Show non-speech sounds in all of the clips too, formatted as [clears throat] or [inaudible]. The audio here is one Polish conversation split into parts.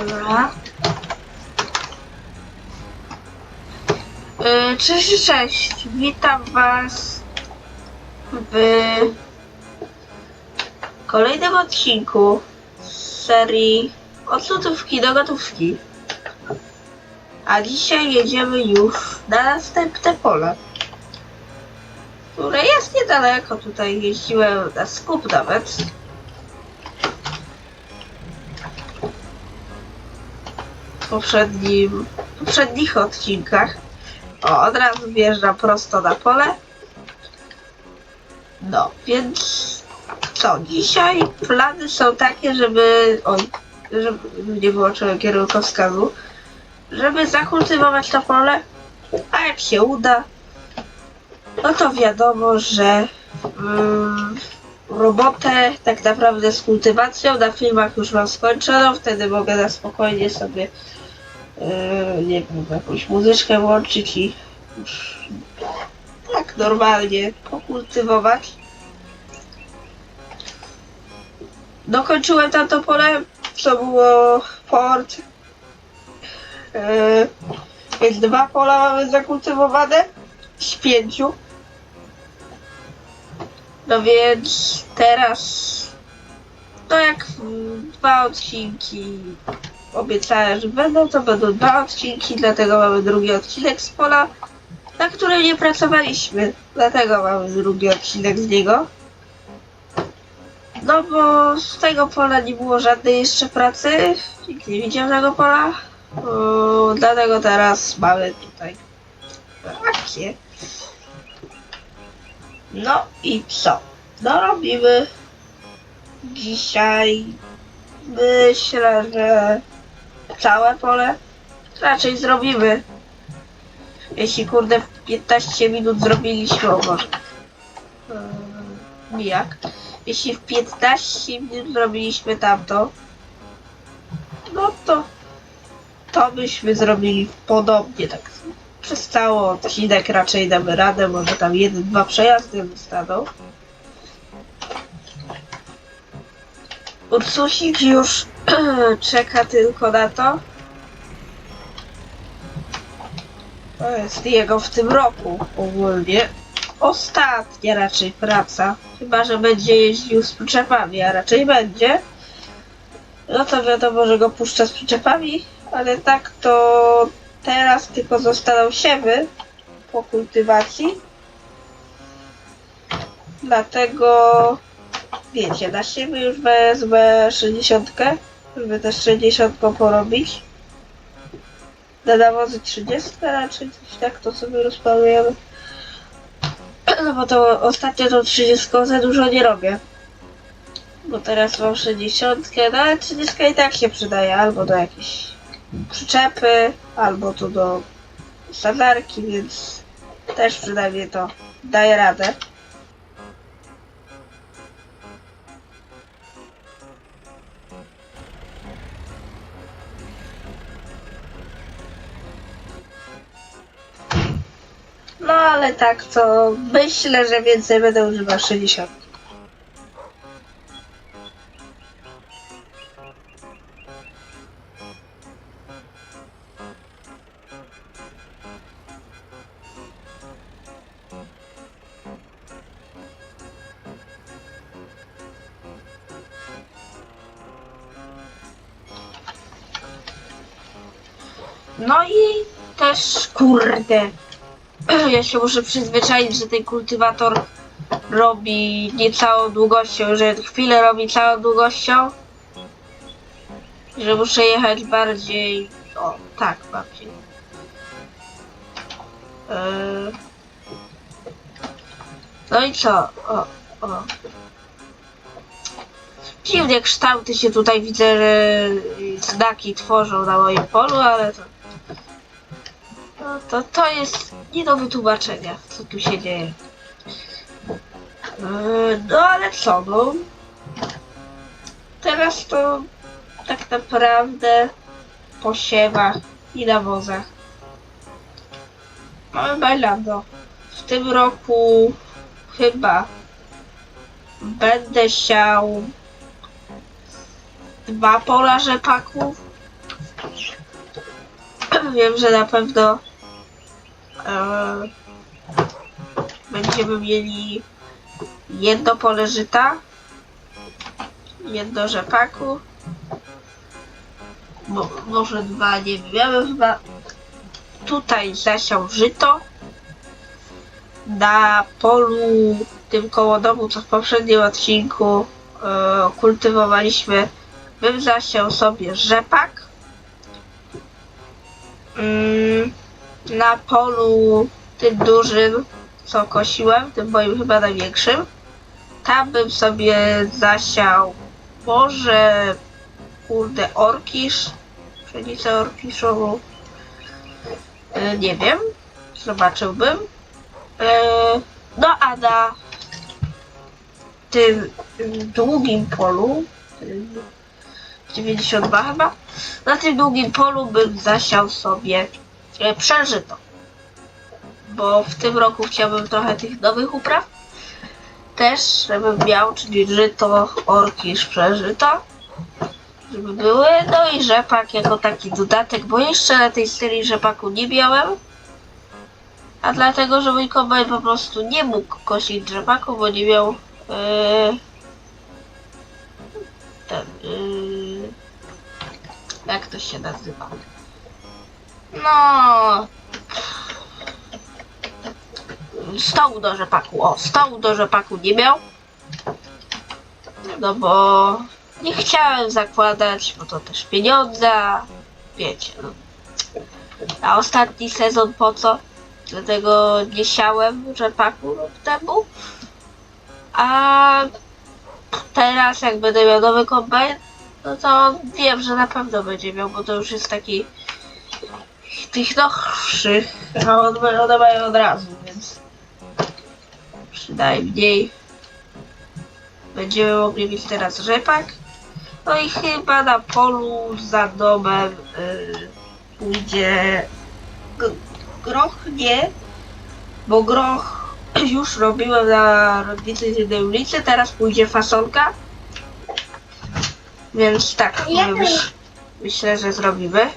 Dobra. Yy, Cześć, cześć. Witam Was w kolejnym odcinku z serii od lodówki do gotówki. A dzisiaj jedziemy już na następne pole, które jest niedaleko. Tutaj jeździłem na skup nawet. Poprzednim, poprzednich odcinkach. O, od razu wjeżdżam prosto na pole. No, więc co? Dzisiaj plany są takie, żeby. Oj, żeby nie wyłączyłem kierunkowskazu. Żeby zakultywować to pole. A jak się uda, no to wiadomo, że mm, robotę tak naprawdę z kultywacją na filmach już mam skończoną. Wtedy mogę na spokojnie sobie yy, nie wiem, jakąś muzyczkę włączyć i już tak normalnie pokultywować. Dokończyłem tam to pole, co było port. Yy, więc dwa pola mamy zakultywowane z pięciu. No więc teraz, no jak dwa odcinki obiecałem, że będą, to będą dwa odcinki, dlatego mamy drugi odcinek z pola, na którym nie pracowaliśmy. Dlatego mamy drugi odcinek z niego. No bo z tego pola nie było żadnej jeszcze pracy, nikt nie widział tego pola. O, dlatego teraz mamy tutaj akcję. No i co? No robimy dzisiaj myślę, że całe pole raczej zrobimy. Jeśli kurde w 15 minut zrobiliśmy, o Boże. Yy, jak? Jeśli w 15 minut zrobiliśmy tamto, no to to byśmy zrobili podobnie tak. Przez cały odcinek raczej damy radę, może tam jeden, dwa przejazdy zostaną. Ursusik już [clears throat] czeka tylko na to. To jest jego w tym roku ogólnie. Ostatnia raczej praca. Chyba, że będzie jeździł z przyczepami, a raczej będzie. No to wiadomo, że go puszcza z przyczepami, ale tak to teraz tylko zostaną siewy po kultywacji. Dlatego wiecie, na siebie już wezmę 60, żeby też 60 porobić. Na nawozy 30 raczej coś tak, to sobie rozplanujemy. [clears throat] No bo to ostatnio tą 30 za dużo nie robię. Bo teraz mam 60, no ale 30 i tak się przydaje albo do jakiejś przyczepy, albo tu do sadarki, więc też przynajmniej to daje radę. Ale tak to myślę, że więcej będę używał 60. No i też kurde. [clears throat] Ja się muszę przyzwyczaić, że ten kultywator robi nie całą długością, że chwilę robi całą długością. Że muszę jechać bardziej. O, tak, bardziej. Yy. No i co? O, o. Dziwnie kształty się tutaj widzę, że znaki tworzą na moim polu, ale to. No to, to jest nie do wytłumaczenia, co tu się dzieje. Yy, No ale co, no. Teraz to tak naprawdę po siewach i nawozach. Mamy bailando. W tym roku chyba będę siał dwa pola rzepaków [clears throat] wiem, że na pewno e, będziemy mieli jedno pole żyta, jedno rzepaku, Mo, może dwa, nie wiem, ja bym chyba tutaj zasiał żyto, na polu tym koło domu, co w poprzednim odcinku e, kultywowaliśmy, bym zasiał sobie rzepak. Mm, na polu tym dużym, co kosiłem, tym moim chyba największym, tam bym sobie zasiał może kurde orkisz, pszenicę orkiszową, e, nie wiem, zobaczyłbym. E, no a na tym długim polu, tym 92 chyba, na tym długim polu bym zasiał sobie przeżyto. Bo w tym roku chciałbym trochę tych nowych upraw. Też, żebym miał, czyli żyto, orkisz, przeżyto. Żeby były, no i rzepak jako taki dodatek, bo jeszcze na tej serii rzepaku nie miałem. A dlatego, że mój kombajn po prostu nie mógł kosić rzepaku, bo nie miał yy, ten yy, jak to się nazywa? No stołu do rzepaku. O, stołu do rzepaku nie miał. No bo nie chciałem zakładać, bo to też pieniądze, wiecie, no. A ostatni sezon po co? Dlatego nie siałem rzepaku rok temu. A teraz jak będę miał nowy kombajn, no to wiem, że na pewno będzie miał, bo to już jest taki tych nowszych, a one, mają od razu, więc przynajmniej będziemy mogli mieć teraz rzepak. No i chyba na polu za domem y, pójdzie groch nie, bo groch [clears throat] już robiłem na rodnicy z jednej ulicy, teraz pójdzie fasolka. Więc tak, myślę, że zrobimy.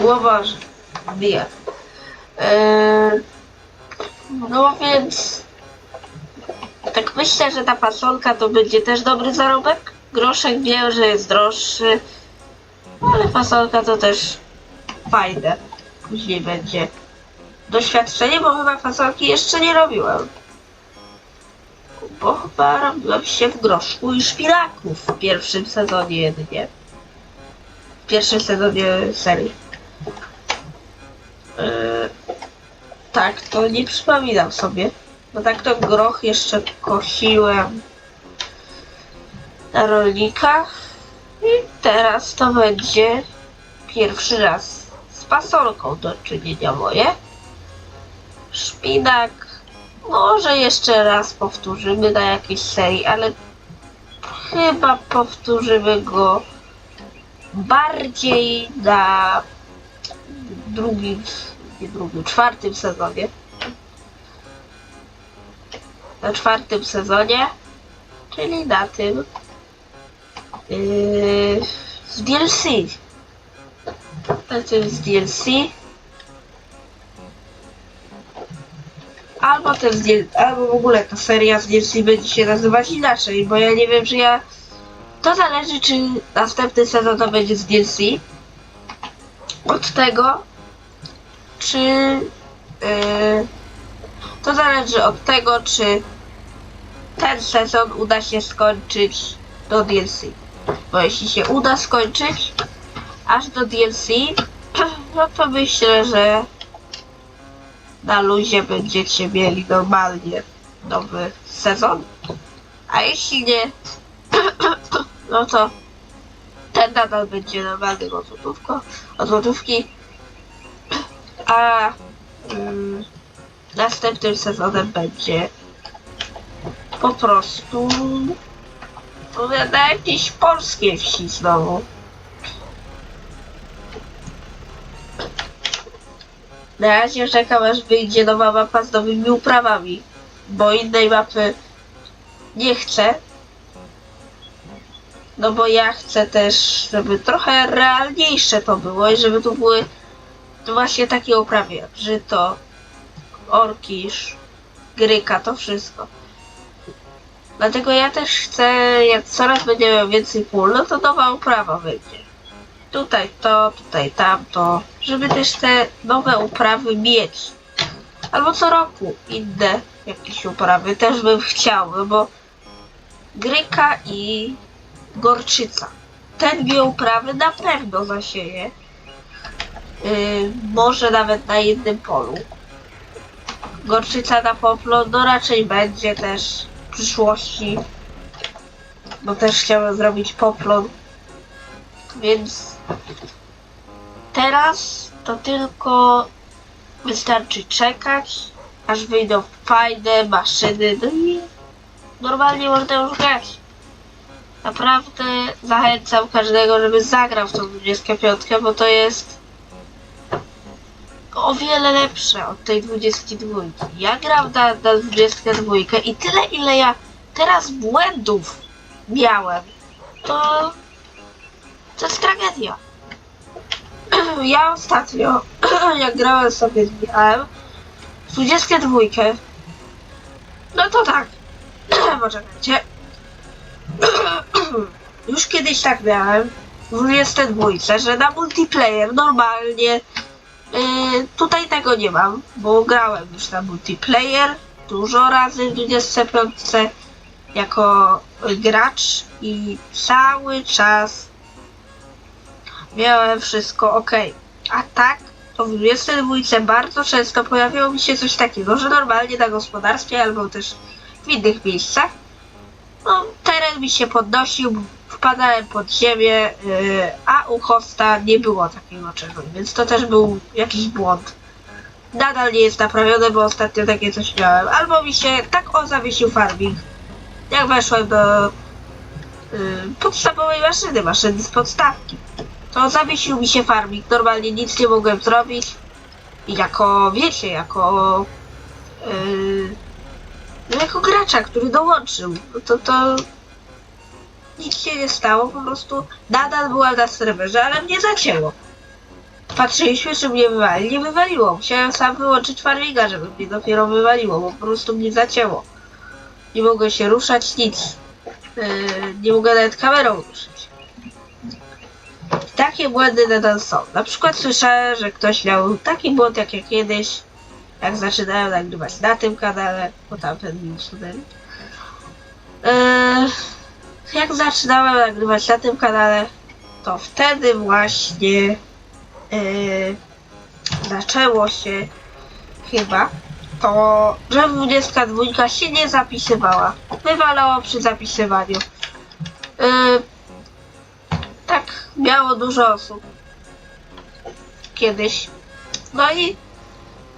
Boże, bije. Eee, no więc tak myślę, że ta fasolka to będzie też dobry zarobek. Groszek wiem, że jest droższy, ale fasolka to też fajne. Później będzie doświadczenie, bo chyba fasolki jeszcze nie robiłem. Bo chyba robiłem się w groszku i szpilaku w pierwszym sezonie jedynie. W pierwszym sezonie serii. Yy, tak, to nie przypominam sobie. Bo tak to groch jeszcze kosiłem na rolnikach. I teraz to będzie pierwszy raz z pasolką do czynienia moje. Szpinak może jeszcze raz powtórzymy na jakiejś serii, ale chyba powtórzymy go bardziej na drugim, nie drugim, czwartym sezonie. Na czwartym sezonie, czyli na tym yy, z DLC. Na tym z DLC. Albo ten z DLC, albo w ogóle ta seria z DLC będzie się nazywać inaczej, bo ja nie wiem, czy ja... To zależy, czy następny sezon to będzie z DLC. Od tego, czy yy, to zależy od tego, czy ten sezon uda się skończyć do DLC. Bo jeśli się uda skończyć aż do DLC, [clears throat] no to myślę, że na luzie będziecie mieli normalnie nowy sezon. A jeśli nie, [clears throat] no to ten nadal będzie złotówko, od złotówki. A mm, następnym sezonem będzie po prostu na jakiejś polskiej wsi znowu. Na razie czekam aż wyjdzie nowa mapa z nowymi uprawami, bo innej mapy nie chcę, No bo ja chcę też, żeby trochę realniejsze to było i żeby tu były właśnie takie uprawy jak żyto, orkisz, gryka, to wszystko. Dlatego ja też chcę, jak coraz będzie miał więcej pól, no to nowa uprawa będzie. Tutaj to, tutaj tamto, żeby też te nowe uprawy mieć. Albo co roku inne jakieś uprawy też bym chciał, bo gryka i gorczyca. Te dwie uprawy na pewno zasieję. Yy, może nawet na jednym polu. Gorczyca na poplon, no raczej będzie też w przyszłości. Bo też chciałem zrobić poplon. Więc teraz to tylko wystarczy czekać, aż wyjdą fajne maszyny, no i normalnie można już grać. Naprawdę zachęcam każdego, żeby zagrał w tą 25, bo to jest o wiele lepsze od tej 22. Ja gram na, na 22 i tyle ile ja teraz błędów miałem, to to jest tragedia. [clears throat] Ja ostatnio, [clears throat] jak grałem sobie z Michałem, 22, no to tak, [clears throat] poczekajcie, już kiedyś tak miałem, w 22, że na multiplayer normalnie, yy, tutaj tego nie mam, bo grałem już na multiplayer dużo razy w 25 jako gracz i cały czas miałem wszystko ok. A tak, to w 22 bardzo często pojawiało mi się coś takiego, że normalnie na gospodarstwie albo też w innych miejscach, no teren mi się podnosił, wpadałem pod ziemię, yy, a u hosta nie było takiego czegoś, więc to też był jakiś błąd. Nadal nie jest naprawione, bo ostatnio takie coś miałem. Albo mi się tak o zawiesił farming, jak weszłem do yy, podstawowej maszyny, maszyny z podstawki to zawiesił mi się farming. Normalnie nic nie mogłem zrobić. I jako, wiecie, jako yy, jako gracza, który dołączył, no to to nic się nie stało, po prostu nadal byłem na serwerze, ale mnie zacięło. Patrzyliśmy, czy mnie wywali. Nie wywaliło. Musiałem sam wyłączyć farminga, żeby mnie dopiero wywaliło, bo po prostu mnie zacięło. Nie mogłem się ruszać, nic. Yy, nie mogę nawet kamerą ruszyć. Takie błędy nadal są. Na przykład słyszałem, że ktoś miał taki błąd jak ja kiedyś, jak zaczynałem nagrywać na tym kanale, bo tamten mi usunęli. Eee, jak zaczynałem nagrywać na tym kanale, to wtedy właśnie eee, zaczęło się chyba to, że 22 się nie zapisywała. Wywalało przy zapisywaniu. Eee, tak miało dużo osób. Kiedyś. No i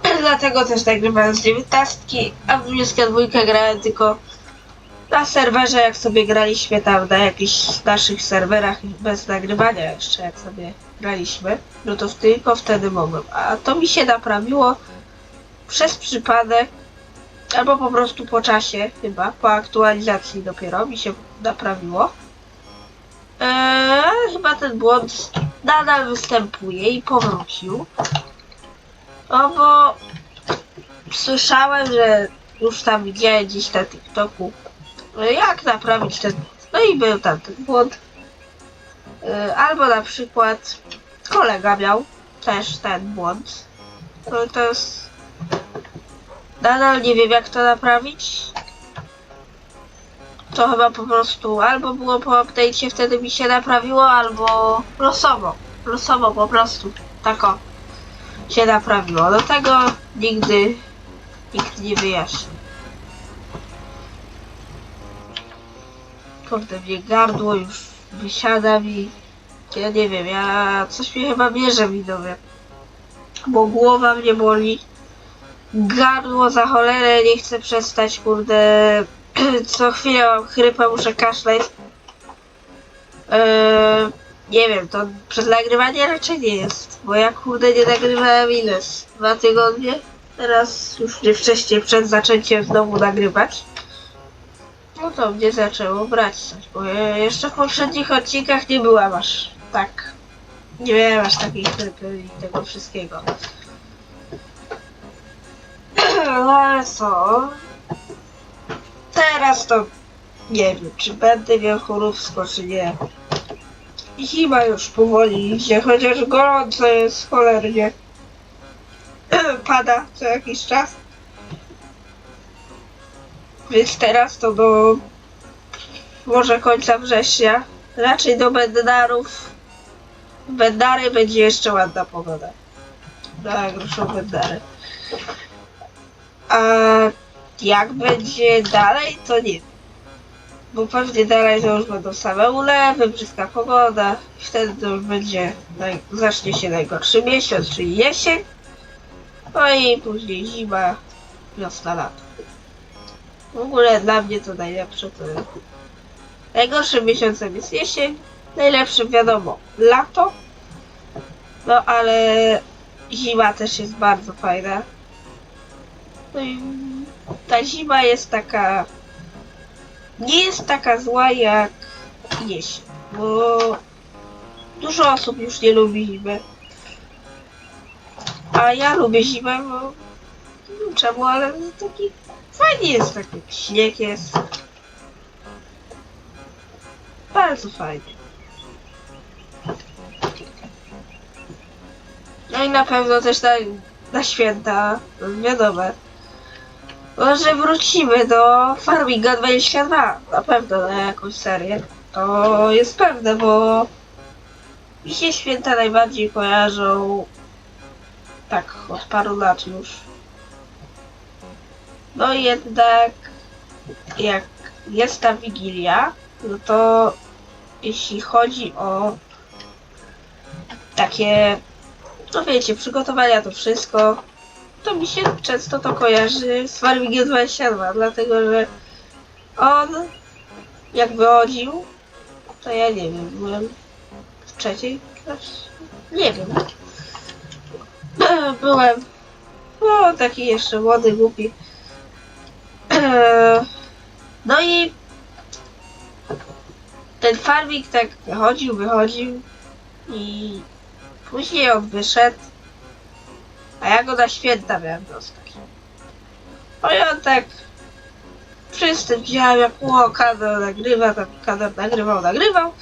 [clears throat] dlatego też nagrywałem z 19, a w 22 grałem tylko na serwerze, jak sobie graliśmy tam na jakichś naszych serwerach bez nagrywania jeszcze, jak sobie graliśmy, no to tylko wtedy mogłem. A to mi się naprawiło przez przypadek, albo po prostu po czasie chyba, po aktualizacji dopiero mi się naprawiło. Eee, chyba ten błąd nadal występuje i powrócił. No bo słyszałem, że już tam widziałem gdzieś na TikToku, jak naprawić ten. No i był tam ten błąd. Eee, albo na przykład kolega miał też ten błąd. No to jest... Nadal nie wiem jak to naprawić to chyba po prostu albo było po update'cie wtedy mi się naprawiło, albo losowo. Losowo po prostu. Tako się naprawiło. Do tego nigdy nikt nie wyjaśni. Kurde, mnie gardło już wysiada mi. Ja nie wiem, ja coś mnie chyba bierze widzowie. Bo głowa mnie boli. Gardło za cholerę nie chcę przestać, kurde, [clears throat] co chwilę mam chrypę, muszę kaszleć. Eee, nie wiem, to przez nagrywanie raczej nie jest, bo ja kurde nie nagrywałem ile? Dwa tygodnie? Teraz już nie wcześniej przed zaczęciem znowu nagrywać. No to mnie zaczęło brać coś, bo ja jeszcze w poprzednich odcinkach nie byłam aż tak. Nie miałem aż takich tryby i tego wszystkiego. [clears throat] No ale co? Teraz to nie wiem, czy będę miał chorówsko, czy nie. Zima już powoli idzie, chociaż gorąco jest cholernie. [clears throat] Pada co jakiś czas. Więc teraz to do może końca września. Raczej do Bednarów. Bednary będzie jeszcze ładna pogoda. Tak, ruszą Bednary. A jak będzie dalej, to nie. Bo pewnie dalej to już będą same ulewy, brzydka pogoda. Wtedy to już będzie, zacznie się najgorszy miesiąc, czyli jesień. No i później zima, wiosna, lato. W ogóle dla mnie to najlepsze to jest. Najgorszym miesiącem jest jesień, najlepszym wiadomo lato. No ale zima też jest bardzo fajna. No i ta zima jest taka. Nie jest taka zła jak jesień, bo dużo osób już nie lubi zimy. A ja lubię zimę, bo nie wiem czemu, ale taki fajnie jest, tak jak śnieg jest. Bardzo fajnie. No i na pewno też na, na święta, to wiadomo. Może wrócimy do Farminga 22, na pewno na jakąś serię. To jest pewne, bo mi się święta najbardziej kojarzą tak od paru lat już. No jednak jak jest ta Wigilia, no to jeśli chodzi o takie, no wiecie, przygotowania to wszystko, to mi się często to kojarzy z Farmingiem 22, dlatego że on jak wychodził, to ja nie wiem, byłem w trzeciej klasie, nie wiem. [clears throat] Byłem, no taki jeszcze młody, głupi. No i ten farming tak wychodził, wychodził i później on wyszedł, a ja go na święta miałem dostać. No i on tak wszyscy widziałem jak o, Kador nagrywa, tam Kador nagrywał, nagrywał.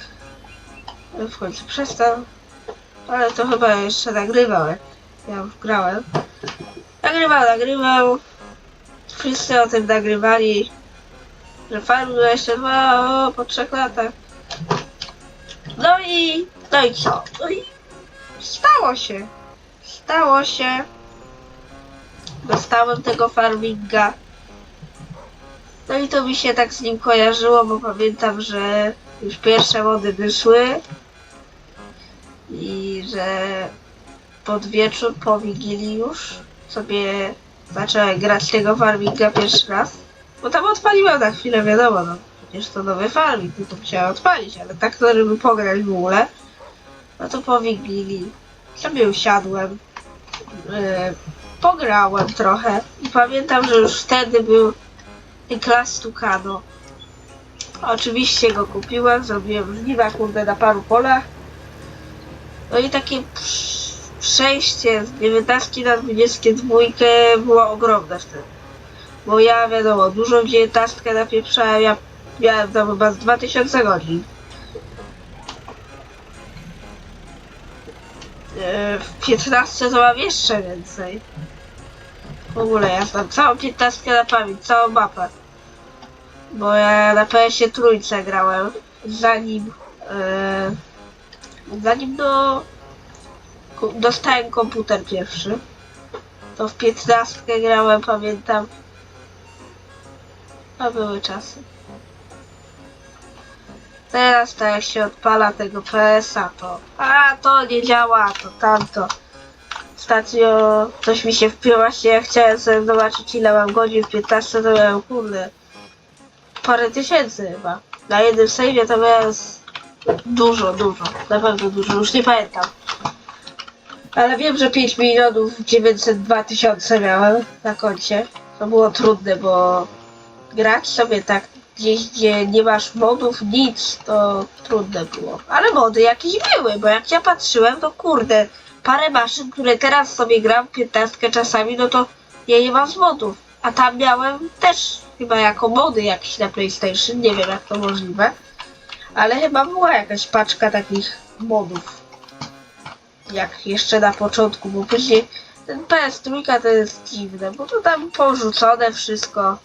No W końcu przestał, ale to chyba jeszcze nagrywał, jak ja już grałem. Nagrywał, nagrywał. Wszyscy o tym nagrywali, że farm jeszcze dwa o, po trzech latach. No i, no i co? No i stało się. Stało się. Dostałem tego farminga. No i to mi się tak z nim kojarzyło, bo pamiętam, że już pierwsze mody wyszły i że pod wieczór, po Wigilii już sobie zacząłem grać tego farminga pierwszy raz. Bo tam odpaliłem na chwilę, wiadomo, no przecież to nowy farming, tylko musiałem odpalić, ale tak to, żeby pograć w ogóle, no to po Wigilii sobie usiadłem, yy, pograłem trochę i pamiętam, że już wtedy był klas Tucano. Oczywiście go kupiłem, zrobiłem żniwa kurde na paru polach. No i takie przejście z 19 na 22 było ogromne wtedy. Bo ja wiadomo, dużo w 19 napieprzałem, ja miałem tam chyba z 2000 godzin. E, W 15 to mam jeszcze więcej. W ogóle ja znam całą 15 na pamięć, całą mapę. Bo ja na PS-ie trójce grałem, zanim e, zanim do ku- dostałem komputer pierwszy. To w 15 grałem, pamiętam. A były czasy. Teraz to jak się odpala tego PS-a, to a to nie działa, to tamto. Ostatnio coś mi się wpiło, właśnie ja chciałem sobie zobaczyć ile mam godzin w 15, to miałem kurde parę tysięcy chyba. Na jednym save'ie to miałem dużo, dużo, na pewno dużo, już nie pamiętam. Ale wiem, że 5 milionów 902 tysiące miałem na koncie. To było trudne, bo grać sobie tak gdzieś, gdzie nie masz modów, nic, to trudne było. Ale mody jakieś były, bo jak ja patrzyłem, to kurde, parę maszyn, które teraz sobie gram, 15 czasami, no to ja nie mam z modów. A tam miałem też chyba jako mody jakieś na PlayStation, nie wiem jak to możliwe. Ale chyba była jakaś paczka takich modów. Jak jeszcze na początku, bo później ten PS3 to jest dziwne, bo to tam porzucone wszystko.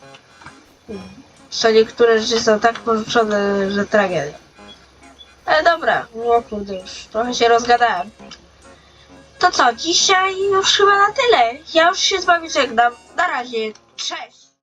Co niektóre rzeczy są tak porzucone, że tragedia. Ale dobra, no kurde już, trochę się rozgadałem. To co, dzisiaj już chyba na tyle. Ja już się z wami żegnam. Na razie, cześć!